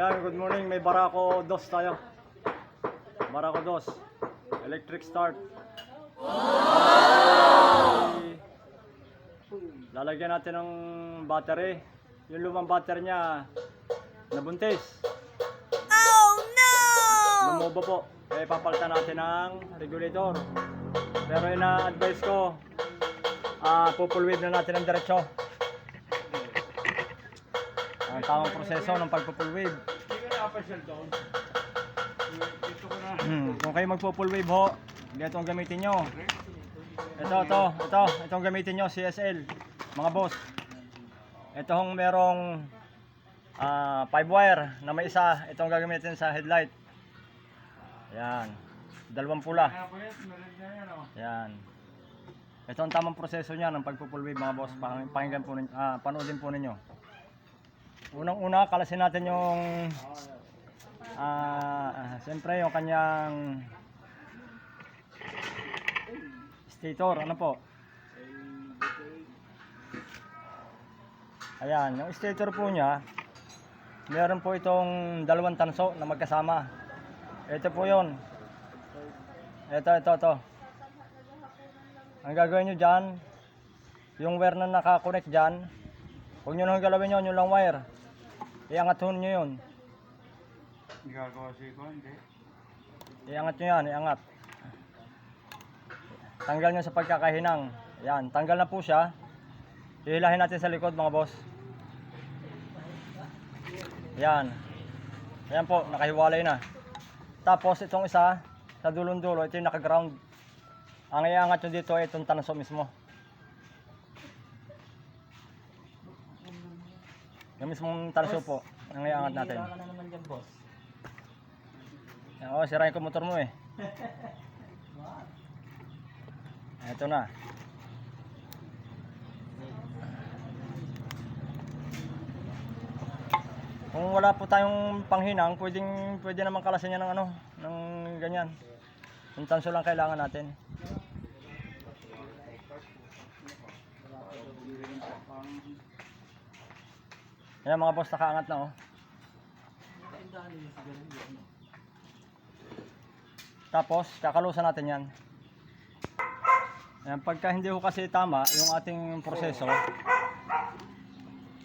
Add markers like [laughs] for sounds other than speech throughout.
Ayan, good morning. May Barako DOS tayo. Barako DOS. Electric start. Lalagyan natin ng battery. Yung lumang battery niya, nabuntis. Oh no! Lumobo po. Eh, papalitan natin ng regulator. Pero ina-advise ko, ah, pupul wave na natin ng diretso. Ang tamang proseso ng pagpupul wave. Hmm, kung kayo magpo-full wave ho, ito ang gamitin nyo. Ito, ito, ito, ito ang gamitin nyo, CSL, mga boss. Ito hong merong 5 wire na may isa, ito ang gagamitin sa headlight. Yan, dalawang pula. Yan. Ito ang tamang proseso niya ng pagpo-full wave mga boss. Pakinggan po ninyo, ah, panoodin po ninyo. Unang-una, kalasin natin yung Ah, siyempre yung kanyang stator, ano po? Ayan, yung stator po niya, meron po itong dalawang tanso na magkasama. Ito po yun. Ito, ito, ito. Ang gagawin nyo dyan, yung wire na nakakonect dyan, huwag nyo nang galawin yun, yung lang wire. Iangat ho nyo yun. Hindi gagawa si ko, hindi. Iangat nyo yan, iangat. Tanggal nyo sa pagkakahinang. Yan, tanggal na po siya. Hihilahin natin sa likod mga boss. Yan. Yan po, nakahiwalay na. Tapos itong isa, sa dulong dulo, ito yung naka-ground. Ang iangat nyo dito ay itong tanso mismo. Yung mismong tanso po, ang iangat natin. ka na naman dyan, boss. Oo, sirain ko motor mo eh. [laughs] Ito na. Kung wala po tayong panghinang, pwedeng pwede naman kalasan niya ng ano, ng ganyan. Yung tanso lang kailangan natin. Yan mga boss, nakaangat na oh. Tapos, kakalusan natin yan. Ayan, pagka hindi ko kasi tama yung ating proseso,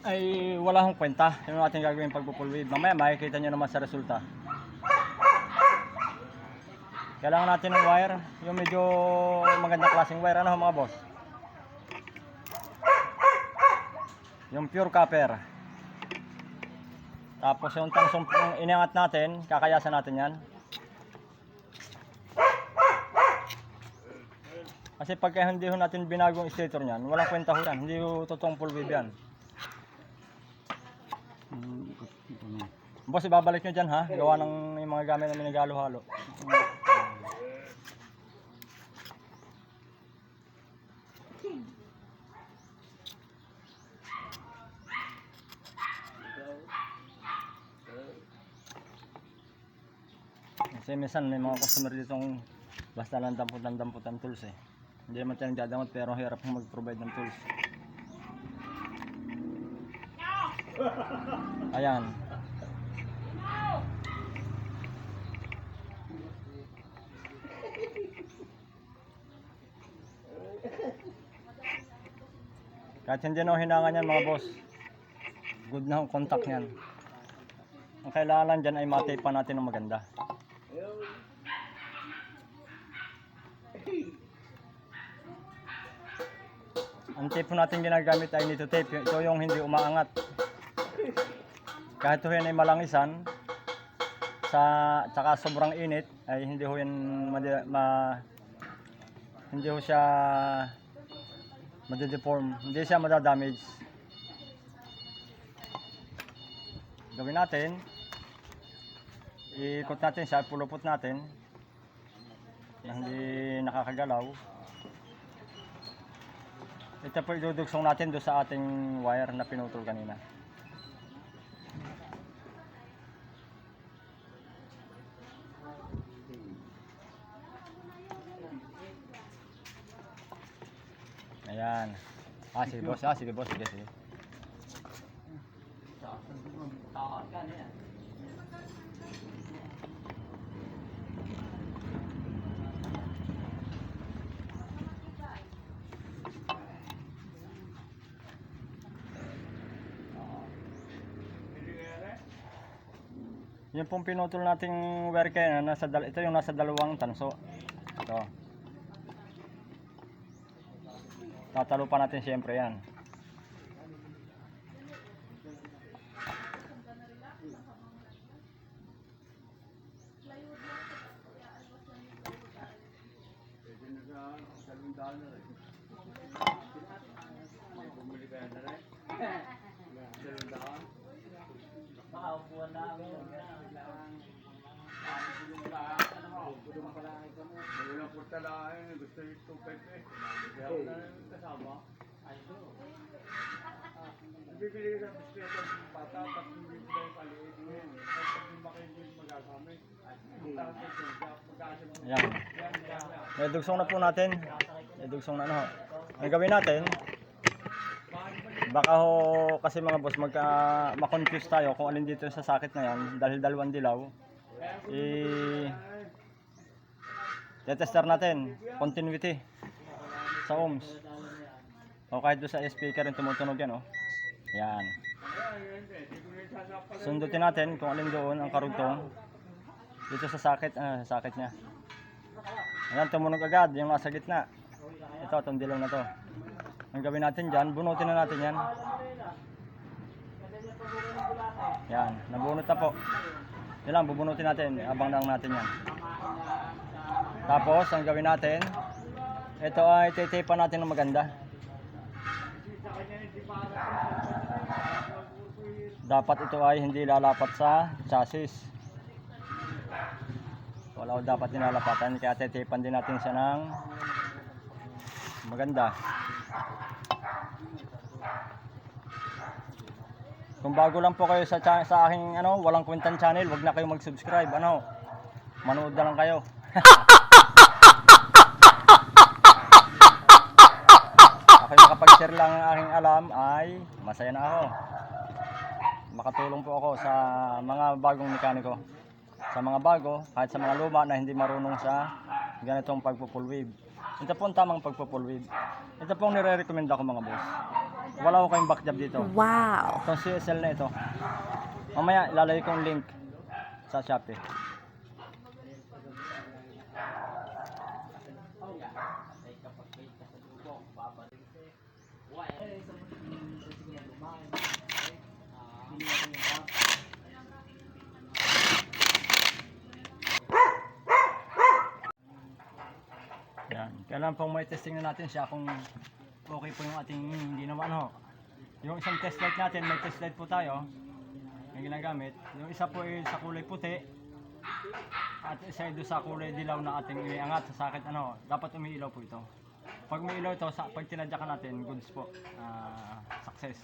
ay wala hong kwenta yung ating gagawin pagpo-full wave. Mamaya makikita nyo naman sa resulta. Kailangan natin ng wire, yung medyo magandang klaseng wire. Ano mga boss? Yung pure copper. Tapos yung tangsong inangat natin, kakayasan natin yan. Kasi pagka hindi ho natin binago ang stator niyan, walang kwenta ho yan. Hindi ho totoong full wave yan. Boss, ibabalik nyo dyan ha. Gawa ng yung mga gamit na minagalo-halo. Minsan may mga customer ditong basta lang dampot-dampot ang tools eh. Hindi naman tayo nagdadamot pero hirap mag-provide ng tools. Ayan. Kahit hindi na hinangan yan mga boss. Good na ang contact niyan. Ang kailangan lang dyan ay matay pa natin ng maganda. Ang tape po natin ginagamit ay nito tape. Ito yung hindi umaangat. Kahit yan ay malangisan, sa tsaka sobrang init ay hindi ho yan ma, hindi ho siya madideform, hindi siya madadamage. Gawin natin, ikot natin siya, pulupot natin na hindi nakakagalaw. Ito po idudugsong natin doon sa ating wire na pinutol kanina. Ayan. Ah, sige boss. Ah, sige boss. Sige, sige. Takot ka na yan. Yung pong pinutol nating wire kaya nasa dal ito yung nasa dalawang tanso. Ito. Tatalo pa natin siyempre yan. Walang putalaan, gusto yung tupet eh. Kaya wala na yung kasama. Bibili ka ng bisikleta ng bata, tapos hindi mo yung paliit mo. Tapos hindi makinig magagamit. Ayan. May dugsong na po natin. May dugsong na ano. Ang gawin natin, baka ho kasi mga boss magka ma-confuse tayo kung alin dito sa sakit na yan dahil dalawang dilaw. Eh Tetester natin continuity sa ohms. O kahit doon sa speaker rin tumutunog yan oh. Yan. Sundutin natin kung alin doon ang karugtong dito sa sakit, ah, sa sakit niya. Ayan, tumunog agad yung nasa gitna. Ito, itong dilaw na to. Ang gawin natin dyan, bunutin na natin yan. Yan, nabunot na po. Yan lang, bubunutin natin, abang lang natin yan. Tapos, ang gawin natin, ito ay titipan natin ng maganda. Dapat ito ay hindi lalapat sa chassis. Wala dapat nilalapatan, kaya titipan din natin siya ng maganda. Kung bago lang po kayo sa sa aking ano, walang kwentang channel, wag na kayo mag-subscribe. Ano? Manood na lang kayo. [laughs] makapag-share lang ang aking alam ay masaya na ako. Makatulong po ako sa mga bagong mekaniko. Sa mga bago, kahit sa mga luma na hindi marunong sa ganitong pagpo-full wave. Ito po ang tamang pagpo-full wave. Ito po ang nire-recommend ako mga boss. Wala ko kayong back job dito. Wow. Itong CSL na ito. Mamaya ilalagay ko yung link sa Shopee. Yan. Kailan pong may testing na natin siya kung okay po yung ating ginawa no. Yung isang test light natin, may test light po tayo na ginagamit. Yung isa po ay sa kulay puti at isa ay sa kulay dilaw na ating iniangat sa sakit ano. Dapat umiilaw po ito. Pag umiilaw ito, sa, pag tinadyakan natin, goods po. Ah, success.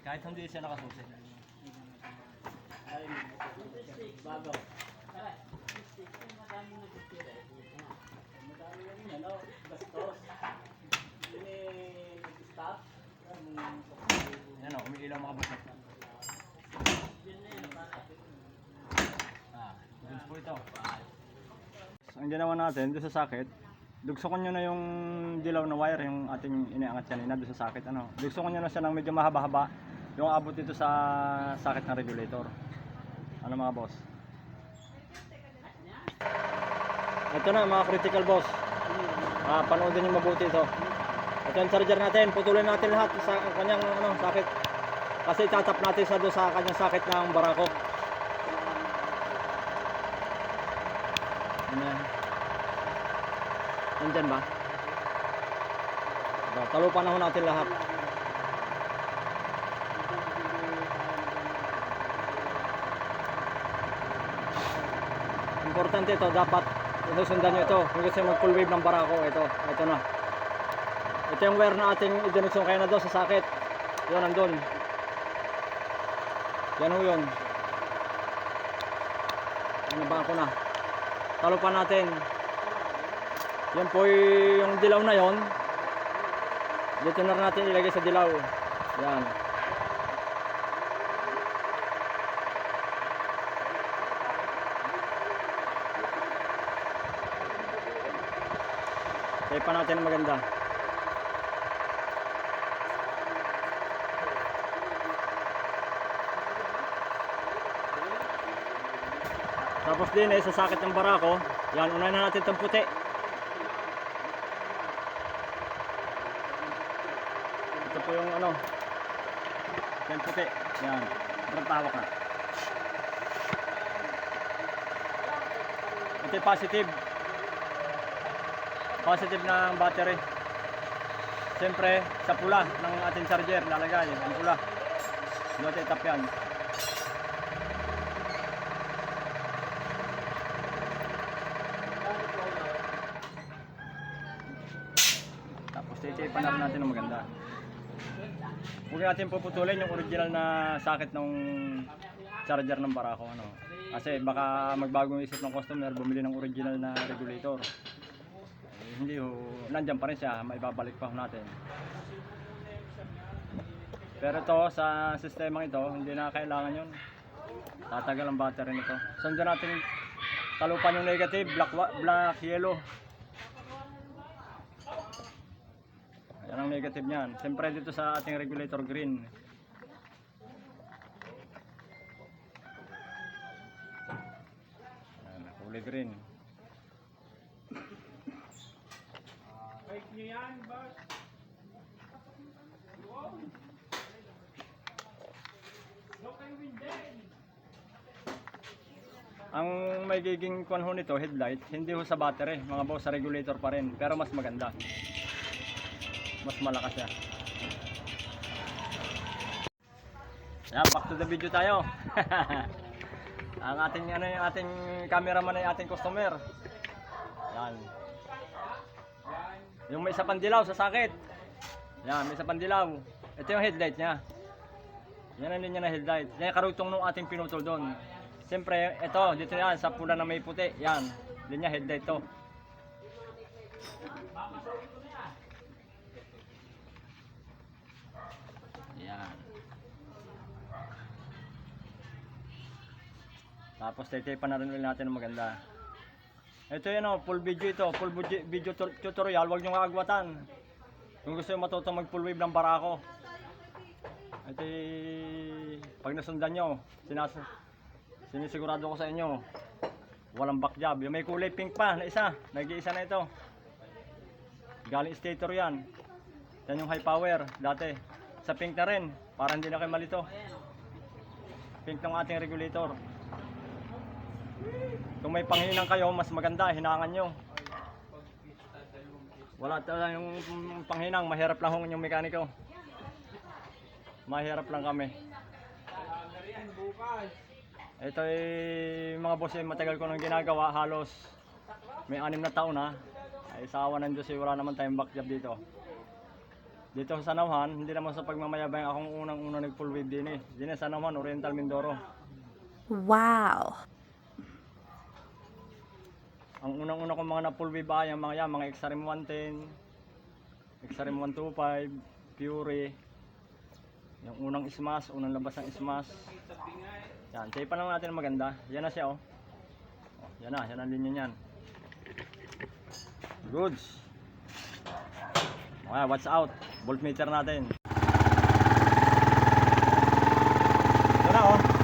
Kahit hindi siya nakasusi. Yan o, umiilaw mga butot. Ah, goods po ito. Ang ginawa natin doon sa sakit, dugsokon nyo na yung dilaw na wire, yung ating iniangat kanina doon sa sakit. Ano, dugsokon nyo na siya ng medyo mahaba-haba, yung abot dito sa sakit ng regulator. Ano mga boss? Ito na mga critical boss. Ah, panoodin nyo mabuti ito. Ito yung charger natin, putulin natin lahat sa kanyang ano, sakit. Kasi tatap natin sa doon sa kanyang sakit ng barako. Ano? Nandyan ba? Ito, talupan na natin lahat. Importante ito, dapat susundan nyo ito. Kung gusto mag full wave ng barako, ito, ito na. Ito yung wire na ating idinuksong kayo na doon sa sakit. Yun, nandun. Yan ho yun. Ba ako na? Talupan natin. Yan po yung dilaw na yon. Dito na natin ilagay sa dilaw. Yan. Tayo pa natin ang maganda. Tapos din eh, sa sakit ng barako, yan, unahin na natin itong puti. Ito po yung ano, yung puti. Yan, parang tawak na. Ito positive. Positive ng battery. Siyempre, sa pula ng ating charger, lalagay, ang pula. Doon itap yan. Tapos titipan na natin ng maganda. Huwag natin puputulin yung original na socket ng charger ng barako. Ano. Kasi baka magbagong isip ng customer, bumili ng original na regulator. Hindi ho, nandyan pa rin siya, maibabalik pa ho natin. Pero to sa sistemang ito, hindi na kailangan yun. Tatagal ang battery nito. Sundan natin talupan yung negative, black, black yellow. Yan ang negative niyan. Siyempre dito sa ating regulator green. Yan, kulay green. Nyo yan, boss. Ang may giging kwan ho nito, headlight, hindi ho sa battery, mga boss, sa regulator pa rin. Pero mas maganda. Mas malakas siya. Yan, back to the video tayo. [laughs] ang ating ano yung ating cameraman ay ating customer. Yan. Yung may isa pandilaw sa sakit. Yan, may isa pandilaw. Ito yung headlight niya. Yan ang linya na headlight. Yan yung karugtong nung ating pinutol doon. Siyempre, ito, dito yan, sa pula na may puti. Yan, linya headlight to. Yan. Tapos titipan na rin ulit natin ng maganda. Ito yun oh, full video ito, full video, video tu- tutorial, huwag nyo kakagwatan. Kung gusto nyo matutong mag full wave ng barako. Ito pag nasundan nyo, sinas sinisigurado ko sa inyo, walang back job. Yung may kulay pink pa na isa, nag-iisa na ito. Galing stator yan. Yan yung high power dati. Sa pink na rin, para hindi na kayo malito. Pink ng ating regulator. Kung may panghinang kayo, mas maganda, hinangan nyo. Wala talaga yung panghinang, mahirap lang hong yung mekaniko. Mahirap lang kami. Ito ay mga boss ay matagal ko nang ginagawa, halos may anim na taon na. Ay sawa ng Diyos, wala naman tayong back job dito. Dito sa Sanauhan, hindi naman sa pagmamayabang akong unang-unang nag full wave din eh. Din sa Sanauhan, Oriental Mindoro. Wow. Ang unang-una kong mga na full wave ay ang mga yan, mga XRM 110, XRM 125, Fury, yung unang ismas, unang labas ng ismas. Yan, tape lang natin maganda. Yan na siya oh. oh yan na, yan ang linya niyan. Goods. Okay, watch out. Voltmeter natin. Ito na oh.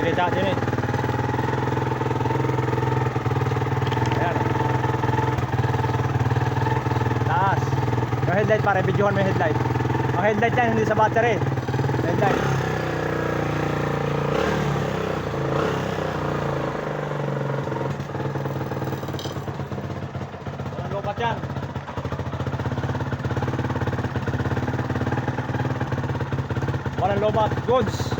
Hindi kayo sa eh. Ayan. Taas. Yung headlight pare, videohan mo yung headlight. Ang headlight yan, hindi sa battery. Headlight. Walang lobat yan. Walang lobat. Goods.